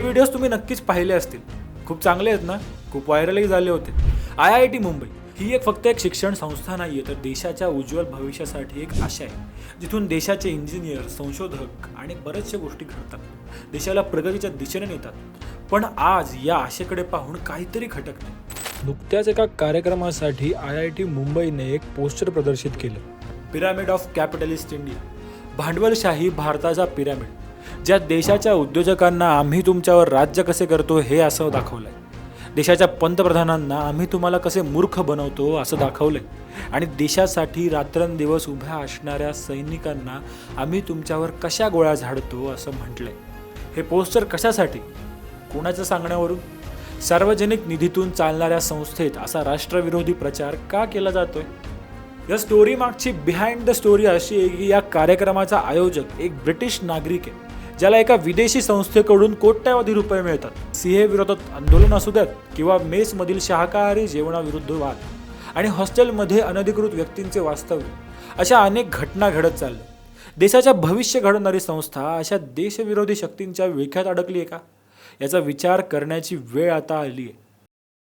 Videos तुम्ही नक्कीच पाहिले असतील. खूप चांगले आहेत ना? खूप व्हायरलही झाले होते. आय आय टी मुंबई ही एक फक्त एक शिक्षण संस्था नाही आहे तर देशाच्या उज्ज्वल भविष्यासाठी एक आशा आहे जिथून देशाचे इंजिनियर संशोधक आणि बऱ्याचशा गोष्टी घडतात. देशाला प्रगतीच्या दिशेने नेतात. पण आज या आशेकडे पाहून काहीतरी खटक नाही नुकत्याच एका कार्यक्रमासाठी आय आय टी मुंबईने एक पोस्टर प्रदर्शित केलं. पिरामिड ऑफ कॅपिटलिस्ट इंडिया भांडवलशाही भारताचा पिरामिड ज्या देशाच्या उद्योजकांना आम्ही तुमच्यावर राज्य कसे करतो हे असं दाखवलंय. देशाच्या पंतप्रधानांना आम्ही तुम्हाला कसे मूर्ख बनवतो असं दाखवलंय. आणि देशासाठी रात्रंदिवस उभ्या असणाऱ्या सैनिकांना आम्ही तुमच्यावर कशा गोळ्या झाडतो असं म्हटलंय. हे पोस्टर कशासाठी? कोणाच्या सांगण्यावरून? सार्वजनिक निधीतून चालणाऱ्या संस्थेत असा राष्ट्रविरोधी प्रचार का केला जातोय? या स्टोरी मागची बिहाइंड द स्टोरी अशी आहे की या कार्यक्रमाचा आयोजक एक ब्रिटिश नागरिक आहे. ज्याला एका विदेशी संस्थेकडून कोट्यावधी रुपये मिळतात. सीए विरोधात आंदोलन असू द्यात किंवा मेसमधील शाकाहारी जेवणाविरुद्ध वाद आणि हॉस्टेलमध्ये अनधिकृत व्यक्तींचे वास्तव्य अशा अनेक घटना घडत चालल्या. देशाच्या भविष्य घडवणारी संस्था अशा देशविरोधी शक्तींच्या विळख्यात अडकली आहे का? याचा विचार करण्याची वेळ आता आली आहे